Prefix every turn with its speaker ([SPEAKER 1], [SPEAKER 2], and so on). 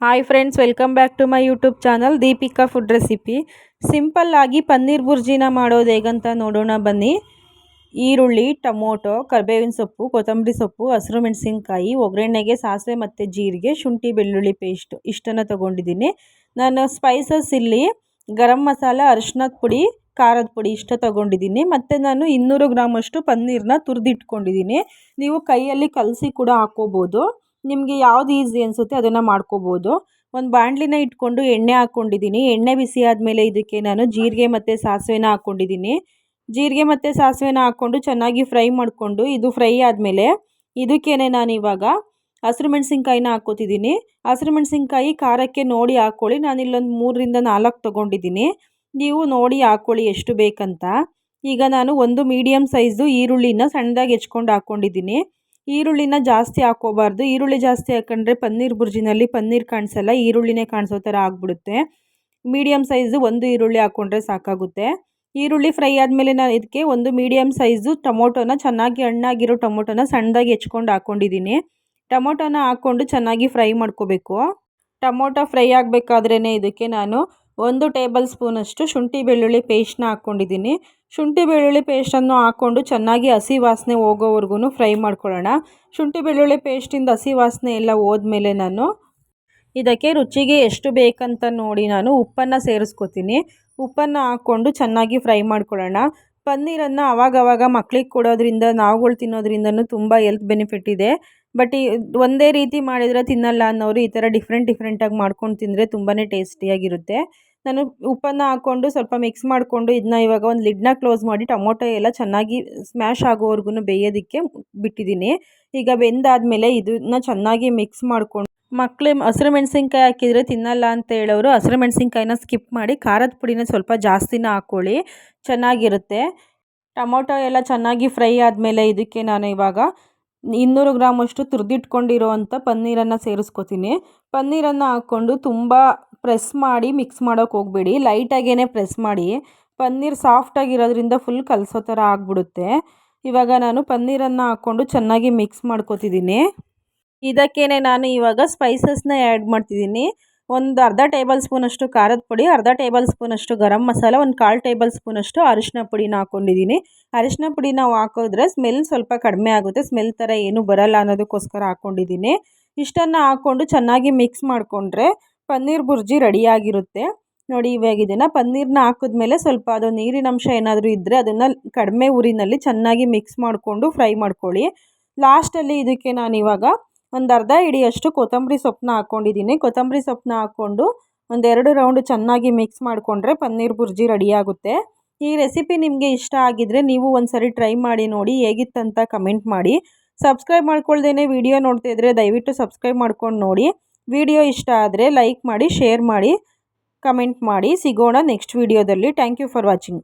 [SPEAKER 1] Hi friends welcome back to my YouTube channel Deepika food recipe ಸಿಂಪಲ್ಲಾಗಿ ಪನ್ನೀರ್ ಬುರ್ಜಿನ ಮಾಡೋದು ಹೇಗಂತ ನೋಡೋಣ ಬನ್ನಿ. ಈರುಳ್ಳಿ, ಟೊಮೊಟೊ, ಕರ್ಬೇವಿನ ಸೊಪ್ಪು, ಕೊತ್ತಂಬರಿ ಸೊಪ್ಪು, ಹಸಿರು ಮೆಣಸಿನ್ಕಾಯಿ, ಒಗ್ಗರಣೆಗೆ ಸಾಸಿವೆ ಮತ್ತು ಜೀರಿಗೆ, ಶುಂಠಿ ಬೆಳ್ಳುಳ್ಳಿ ಪೇಸ್ಟ್ ಇಷ್ಟನ್ನು ತೊಗೊಂಡಿದ್ದೀನಿ. ನಾನು ಸ್ಪೈಸಸ್ ಇಲ್ಲಿ ಗರಂ ಮಸಾಲೆ ಅರಿಶಿನದ ಪುಡಿ, ಖಾರದ ಪುಡಿ ಇಷ್ಟ ತೊಗೊಂಡಿದ್ದೀನಿ. ಮತ್ತು ನಾನು ಇನ್ನೂರು ಗ್ರಾಮಷ್ಟು ಪನ್ನೀರನ್ನ ತುರಿದಿಟ್ಕೊಂಡಿದ್ದೀನಿ. ನೀವು ಕೈಯಲ್ಲಿ ಕಲಸಿ ಕೂಡ ಹಾಕ್ಕೋಬೋದು. ನಿಮಗೆ ಯಾವ್ದು ಈಸಿ ಅನಿಸುತ್ತೆ ಅದನ್ನು ಮಾಡ್ಕೋಬೋದು. ಒಂದು ಬಾಣಲಿನ ಇಟ್ಕೊಂಡು ಎಣ್ಣೆ ಹಾಕ್ಕೊಂಡಿದ್ದೀನಿ ಎಣ್ಣೆ ಬಿಸಿ ಆದಮೇಲೆ ಇದಕ್ಕೆ ನಾನು ಜೀರಿಗೆ ಮತ್ತು ಸಾಸಿವೆನ ಹಾಕ್ಕೊಂಡಿದ್ದೀನಿ ಜೀರಿಗೆ ಮತ್ತು ಸಾಸಿವೆನ ಹಾಕ್ಕೊಂಡು ಚೆನ್ನಾಗಿ ಫ್ರೈ ಮಾಡಿಕೊಂಡು ಇದು ಫ್ರೈ ಆದಮೇಲೆ ಇದಕ್ಕೇನೆ ನಾನು ಇವಾಗ ಹಸಿರು ಮೆಣಸಿನ್ಕಾಯಿನ ಹಾಕ್ಕೋತಿದ್ದೀನಿ ಹಸಿರು ಮೆಣಸಿನ್ಕಾಯಿ ಖಾರಕ್ಕೆ ನೋಡಿ ಹಾಕ್ಕೊಳ್ಳಿ ನಾನು ಇಲ್ಲೊಂದು ಮೂರರಿಂದ ನಾಲ್ಕು ತೊಗೊಂಡಿದ್ದೀನಿ ನೀವು ನೋಡಿ ಹಾಕ್ಕೊಳ್ಳಿ ಎಷ್ಟು ಬೇಕಂತ. ಈಗ ನಾನು ಒಂದು ಮೀಡಿಯಮ್ ಸೈಜು ಈರುಳ್ಳಿನ ಸಣ್ಣದಾಗಿ ಹೆಚ್ಕೊಂಡು ಹಾಕ್ಕೊಂಡಿದ್ದೀನಿ ಈರುಳ್ಳಿನ ಜಾಸ್ತಿ ಹಾಕ್ಕೋಬಾರ್ದು. ಈರುಳ್ಳಿ ಜಾಸ್ತಿ ಹಾಕೊಂಡ್ರೆ ಪನ್ನೀರ್ ಬುರ್ಜಿನಲ್ಲಿ ಪನ್ನೀರ್ ಕಾಣಿಸಲ್ಲ, ಈರುಳ್ಳಿನೇ ಕಾಣಿಸೋ ಥರ ಆಗಿಬಿಡುತ್ತೆ. ಮೀಡಿಯಮ್ ಸೈಜು ಒಂದು ಈರುಳ್ಳಿ ಹಾಕ್ಕೊಂಡ್ರೆ ಸಾಕಾಗುತ್ತೆ. ಈರುಳ್ಳಿ ಫ್ರೈ ಆದಮೇಲೆ ನಾನು ಇದಕ್ಕೆ ಒಂದು ಮೀಡಿಯಮ್ ಸೈಜು ಟೊಮೊಟೊನ ಚೆನ್ನಾಗಿ ಹಣ್ಣಾಗಿರೋ ಟೊಮೊಟೊನ ಸಣ್ಣದಾಗಿ ಹೆಚ್ಕೊಂಡು ಹಾಕ್ಕೊಂಡಿದ್ದೀನಿ ಟೊಮೊಟೊನ ಹಾಕ್ಕೊಂಡು ಚೆನ್ನಾಗಿ ಫ್ರೈ ಮಾಡ್ಕೋಬೇಕು. ಟೊಮೊಟೊ ಫ್ರೈ ಆಗಬೇಕಾದ್ರೇ ಇದಕ್ಕೆ ನಾನು ಒಂದು ಟೇಬಲ್ ಸ್ಪೂನಷ್ಟು ಶುಂಠಿ ಬೆಳ್ಳುಳ್ಳಿ ಪೇಸ್ಟ್ನ ಹಾಕ್ಕೊಂಡಿದ್ದೀನಿ. ಶುಂಠಿ ಬೆಳ್ಳುಳ್ಳಿ ಪೇಸ್ಟನ್ನು ಹಾಕ್ಕೊಂಡು ಚೆನ್ನಾಗಿ ಹಸಿ ವಾಸನೆ ಹೋಗೋವರೆಗೂ ಫ್ರೈ ಮಾಡ್ಕೊಳ್ಳೋಣ. ಶುಂಠಿ ಬೆಳ್ಳುಳ್ಳಿ ಪೇಸ್ಟಿಂದ ಹಸಿ ವಾಸನೆ ಎಲ್ಲ ಹೋದ್ಮೇಲೆ ನಾನು ಇದಕ್ಕೆ ರುಚಿಗೆ ಎಷ್ಟು ಬೇಕಂತ ನೋಡಿ ನಾನು ಉಪ್ಪನ್ನು ಸೇರಿಸ್ಕೊತೀನಿ. ಉಪ್ಪನ್ನು ಹಾಕ್ಕೊಂಡು ಚೆನ್ನಾಗಿ ಫ್ರೈ ಮಾಡ್ಕೊಳ್ಳೋಣ. ಪನ್ನೀರನ್ನು ಅವಾಗವಾಗ ಮಕ್ಳಿಗೆ ಕೊಡೋದ್ರಿಂದ, ನಾವುಗಳು ತಿನ್ನೋದ್ರಿಂದನೂ ತುಂಬ ಹೆಲ್ತ್ ಬೆನಿಫಿಟ್ ಇದೆ. ಬಟ್ ಈ ಒಂದೇ ರೀತಿ ಮಾಡಿದರೆ ತಿನ್ನಲ್ಲ ಅನ್ನೋರು ಈ ಥರ ಡಿಫ್ರೆಂಟ್ ಡಿಫ್ರೆಂಟಾಗಿ ಮಾಡ್ಕೊಂಡು ತಿಂದರೆ ತುಂಬಾ ಟೇಸ್ಟಿಯಾಗಿರುತ್ತೆ. ನಾನು ಉಪ್ಪನ್ನು ಹಾಕ್ಕೊಂಡು ಸ್ವಲ್ಪ ಮಿಕ್ಸ್ ಮಾಡಿಕೊಂಡು ಇದನ್ನ ಇವಾಗ ಒಂದು ಲಿಡ್ನ ಕ್ಲೋಸ್ ಮಾಡಿ ಟೊಮೊಟೊ ಎಲ್ಲ ಚೆನ್ನಾಗಿ ಸ್ಮ್ಯಾಶ್ ಆಗೋವರೆಗೂ ಬೇಯೋದಕ್ಕೆ ಬಿಟ್ಟಿದ್ದೀನಿ. ಈಗ ಬೆಂದಾದಮೇಲೆ ಇದನ್ನ ಚೆನ್ನಾಗಿ ಮಿಕ್ಸ್ ಮಾಡಿಕೊಂಡು ಮಕ್ಕಳು ಹಸಿರು ಮೆಣಸಿನ್ಕಾಯಿ ಹಾಕಿದರೆ ತಿನ್ನಲ್ಲ ಅಂತ ಹೇಳೋರು ಹಸಿರು ಮೆಣಸಿನ್ಕಾಯಿನ ಸ್ಕಿಪ್ ಮಾಡಿ ಖಾರದ ಪುಡಿನ ಸ್ವಲ್ಪ ಜಾಸ್ತಿನ ಹಾಕ್ಕೊಳ್ಳಿ ಚೆನ್ನಾಗಿರುತ್ತೆ. ಟೊಮೊಟೊ ಎಲ್ಲ ಚೆನ್ನಾಗಿ ಫ್ರೈ ಆದಮೇಲೆ ಇದಕ್ಕೆ ನಾನು ಇವಾಗ ಇನ್ನೂರು ಗ್ರಾಮಷ್ಟು ತುರಿದಿಟ್ಕೊಂಡಿರೋ ಅಂಥ ಪನ್ನೀರನ್ನು ಸೇರಿಸ್ಕೊತೀನಿ. ಪನ್ನೀರನ್ನು ಹಾಕ್ಕೊಂಡು ತುಂಬ ಪ್ರೆಸ್ ಮಾಡಿ ಮಿಕ್ಸ್ ಮಾಡೋಕೆ ಹೋಗಬೇಡಿ. ಲೈಟಾಗೇ ಪ್ರೆಸ್ ಮಾಡಿ. ಪನ್ನೀರ್ ಸಾಫ್ಟಾಗಿರೋದ್ರಿಂದ ಫುಲ್ ಕಲಸೋ ಥರ ಆಗಿಬಿಡುತ್ತೆ. ಇವಾಗ ನಾನು ಪನ್ನೀರನ್ನು ಹಾಕ್ಕೊಂಡು ಚೆನ್ನಾಗಿ ಮಿಕ್ಸ್ ಮಾಡ್ಕೊತಿದ್ದೀನಿ. ಇದಕ್ಕೇ ನಾನು ಇವಾಗ ಸ್ಪೈಸಸ್ನ ಆ್ಯಡ್ ಮಾಡ್ತಿದ್ದೀನಿ. ಒಂದು ಅರ್ಧ ಟೇಬಲ್ ಸ್ಪೂನಷ್ಟು ಖಾರದ ಪುಡಿ, ಅರ್ಧ ಟೇಬಲ್ ಸ್ಪೂನಷ್ಟು ಗರಂ ಮಸಾಲ, ಒಂದು ಕಾಲು ಟೇಬಲ್ ಸ್ಪೂನಷ್ಟು ಅರಿಶಿನ ಪುಡಿನ ಹಾಕ್ಕೊಂಡಿದ್ದೀನಿ ಅರಿಶಿನ ಪುಡಿ ನಾವು ಹಾಕಿದ್ರೆ ಸ್ಮೆಲ್ ಸ್ವಲ್ಪ ಕಡಿಮೆ ಆಗುತ್ತೆ. ಸ್ಮೆಲ್ ಥರ ಏನೂ ಬರಲ್ಲ ಅನ್ನೋದಕ್ಕೋಸ್ಕರ ಹಾಕ್ಕೊಂಡಿದ್ದೀನಿ ಇಷ್ಟನ್ನು ಹಾಕ್ಕೊಂಡು ಚೆನ್ನಾಗಿ ಮಿಕ್ಸ್ ಮಾಡಿಕೊಂಡ್ರೆ ಪನ್ನೀರ್ ಬುರ್ಜಿ ರೆಡಿಯಾಗಿರುತ್ತೆ ನೋಡಿ ಇವಾಗ ಇದನ್ನು ಪನ್ನೀರನ್ನ ಹಾಕಿದ್ಮೇಲೆ ಸ್ವಲ್ಪ ಅದು ನೀರಿನಂಶ ಏನಾದರೂ ಇದ್ದರೆ ಅದನ್ನು ಕಡಿಮೆ ಊರಿನಲ್ಲಿ ಚೆನ್ನಾಗಿ ಮಿಕ್ಸ್ ಮಾಡಿಕೊಂಡು ಫ್ರೈ ಮಾಡ್ಕೊಳ್ಳಿ. ಲಾಸ್ಟಲ್ಲಿ ಇದಕ್ಕೆ ನಾನು ಇವಾಗ ಒಂದು ಅರ್ಧ ಹಿಡಿಯಷ್ಟು ಕೊತ್ತಂಬರಿ ಸೊಪ್ಪನ್ನ ಹಾಕ್ಕೊಂಡಿದ್ದೀನಿ ಕೊತ್ತಂಬರಿ ಸೊಪ್ಪನ್ನ ಹಾಕ್ಕೊಂಡು ಒಂದೆರಡು ರೌಂಡ್ ಚೆನ್ನಾಗಿ ಮಿಕ್ಸ್ ಮಾಡಿಕೊಂಡ್ರೆ ಪನ್ನೀರ್ ಬುರ್ಜಿ ರೆಡಿಯಾಗುತ್ತೆ ಈ ರೆಸಿಪಿ ನಿಮಗೆ ಇಷ್ಟ ಆಗಿದ್ದರೆ ನೀವು ಒಂದು ಸರಿ ಟ್ರೈ ಮಾಡಿ ನೋಡಿ ಹೇಗಿತ್ತಂತ ಕಮೆಂಟ್ ಮಾಡಿ. ಸಬ್ಸ್ಕ್ರೈಬ್ ಮಾಡ್ಕೊಳ್ದೇ ವಿಡಿಯೋ ನೋಡ್ತಾ ಇದ್ದರೆ ದಯವಿಟ್ಟು ಸಬ್ಸ್ಕ್ರೈಬ್ ಮಾಡ್ಕೊಂಡು ನೋಡಿ. ವಿಡಿಯೋ ಇಷ್ಟ ಆದರೆ ಲೈಕ್ ಮಾಡಿ ಶೇರ್ ಮಾಡಿ ಕಮೆಂಟ್ ಮಾಡಿ. ಸಿಗೋಣ ನೆಕ್ಸ್ಟ್ ವಿಡಿಯೋದಲ್ಲಿ ಥ್ಯಾಂಕ್ ಯು ಫಾರ್ ವಾಚಿಂಗ್